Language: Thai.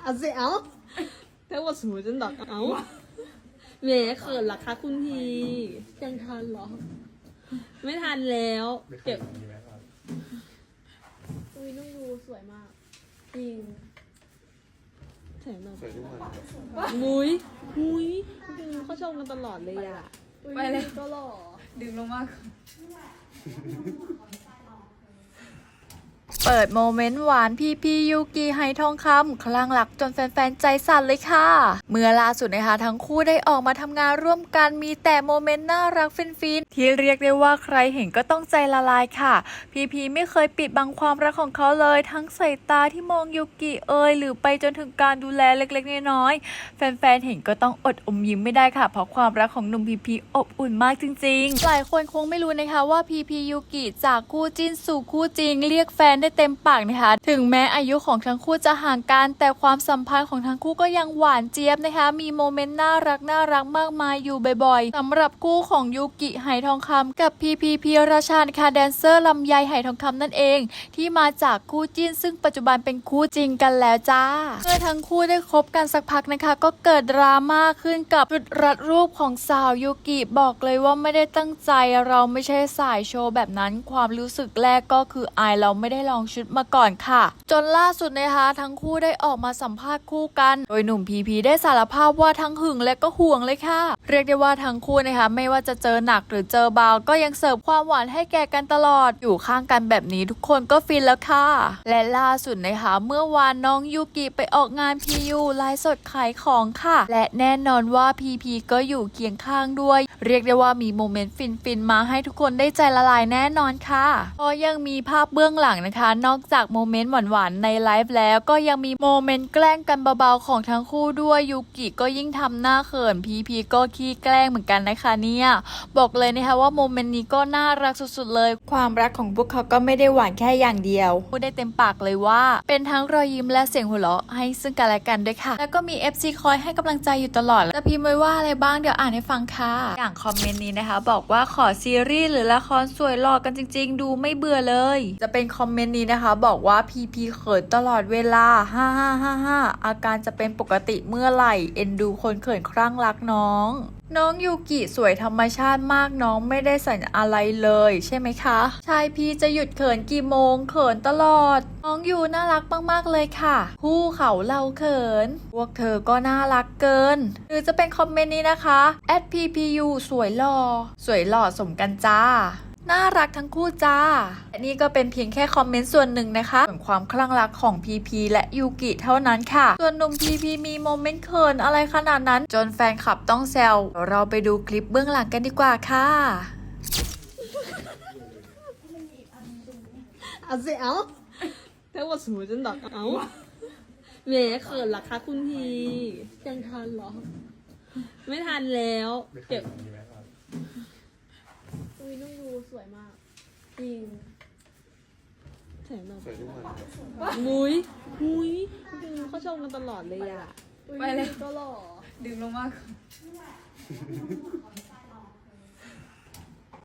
เอาสิเอาถ้าว่าสวยจนดอกเอาแหมเขินเหรอคะคุณพียังทันเหรอ ไม่ทันแล้วไม่เคยเก็บมีไหมครับอุ้ยนุ่งดูสวยมาก จริงแถมแบบสวยทุกวันมุ้ยมุ้ยจริงเขาชมกันตลอดเลยอะไปเลยก็หล่อดึงลงมาก เปิดโมเมนต์หวานพีพียูกิไฮทองคำคลั่งหลักจนแฟนๆ ใจสั่นเลยค่ะ เมื่อล่าสุดนะคะ ทั้งคู่ได้ออกมาทำงานร่วมกันมีแต่โมเมนต์น่ารักฟินๆ ที่เรียกได้ว่าใครเห็นก็ต้องใจละลายค่ะ พีพีไม่เคยปิดบังความรักของเขาเลย ทั้งสายตาที่มองยูกิเอ่ยหรือไปจนถึงการดูแลเล็กๆ น้อยๆ แฟนๆ เห็นก็ต้องอดอมยิ้มไม่ได้ค่ะ เพราะความรักของหนุ่มพีพีอบอุ่นมากจริง ๆ หลายคนคงไม่รู้นะคะว่าพีพียูกิจากคู่จิ้นสู่คู่จริง เรียกแฟนได้เต็มปากนะคะ ถึงแม้อายุของทั้งคู่จะห่างกัน แต่ความสัมพันธ์ของทั้งคู่ก็ยังหวานเจี๊ยบนะคะ มีโมเมนต์น่ารักน่ารักมากมายอยู่บ่อยๆสำหรับคู่ของยูกิไหทองคำกับพีพีพีราชาค่ะแดนเซอร์ลำไยไหทองคำนั่นเอง ที่มาจากคู่จิ้น ซึ่งปัจจุบันเป็นคู่จริงกันแล้วจ้าเมื่อทั้งคู่ได้คบกันสักพักนะคะ ก็เกิดดราม่าขึ้นกับชุดรัดรูปของสาวยูกิบอกเลยว่าไม่ได้ตั้งใจเราไม่ใช่สายโชว์แบบนั้น ความรู้สึกแรกก็คืออายเราไม่ได้ลองชุดมาก่อนค่ะ จนล่าสุดนะคะทั้งคู่ได้ออกมาสัมภาษณ์คู่กัน โดยหนุ่มพีพีได้สารภาพว่าทั้งหึงและก็ห่วงเลยค่ะ เรียกได้ว่าทั้งคู่นะคะไม่ว่าจะเจอหนักหรือเจอเบาก็ยังเสิร์ฟความหวานให้แก่กันตลอด อยู่ข้างกันแบบนี้ทุกคนก็ฟินแล้วค่ะ และล่าสุดนะคะเมื่อวานน้องยูกิไปออกงานพียูไลฟ์สดขายของค่ะ และแน่นอนว่าพีพีก็อยู่เคียงข้างด้วย เรียกได้ว่ามีโมเมนต์ฟินๆมาให้ทุกคนได้ใจละลายแน่นอนค่ะก็ยังมีภาพเบื้องหลังนะคะ นอกจากโมเมนต์หวานๆในไลฟ์แล้ว ก็ยังมีโมเมนต์แกล้งกันเบาๆของทั้งคู่ด้วยยูกิก็ยิ่งทำหน้าเขินพีพีก็ขี้แกล้งเหมือนกันนะคะเนี่ยบอกเลยนะคะว่าโมเมนต์นี้ก็น่ารักสุดๆเลย ความรักของพวกเขาก็ไม่ได้หวานแค่อย่างเดียวพูดได้เต็มปากเลยว่า เป็นทั้งรอยยิ้มและเสียงหัวเราะให้ซึ่งกันและกันด้วยค่ะ แล้วก็มี FC คอยให้กำลังใจอยู่ตลอดจะพิมพ์ไว้ว่าอะไรบ้างเดี๋ยวอ่านให้ฟังค่ะอย่างคอมเมนต์นี้นะคะ บอกว่าขอซีรีส์หรือละครสวยหล่อกันจริง ๆ ดูไม่เบื่อเลย จะเป็นคอมเมนต์นี้นะคะ บอกว่าพีพีเขินตลอดเวลาฮ่าฮ่าฮ่าฮ่าอาการจะเป็นปกติเมื่อไหร่ เอ็นดูคนเขินครั่งรักน้อง น้องยูกิสวยธรรมชาติมากน้องไม่ได้สัญอะไรเลย ใช่ไหมคะชายพีจะหยุดเขินกี่โมงเขินตลอด น้องยูน่ารักมากๆเลยค่ะคู่เขาเราเขิน พวกเธอก็น่ารักเกิน หรือจะเป็นคอมเมนต์นี้นะคะ @ppu สวยหล่อสวยหล่อสมกันจ้า น่ารักทั้งคู่จ้าและนี่ก็เป็นเพียงแค่คอมเมนต์ส่วนหนึ่งนะคะ ส่วนความคลั่งรักของพีพีและยูกิเท่านั้นค่ะ ส่วนหนุ่มพีพีมีโมเมนต์เขินอะไรขนาดนั้น จนแฟนคลับต้องแซว เราไปดูคลิปเบื้องหลังกันดีกว่าค่ะ เอาสิเอาถ้าว่าสวยจนดอกเอาแหมเขินหรอคะคุณพียังทันหรอ ไม่ทันแล้ว เก็บ มีไหมครับอุ้ยนุ่งดูสวยมาก จริงแถมแบบสวยทุกวันมุ้ยมุ้ยจริงเขาชมกันตลอดเลยอะ ไปเลย ก็หล่อ ดึงลงมาก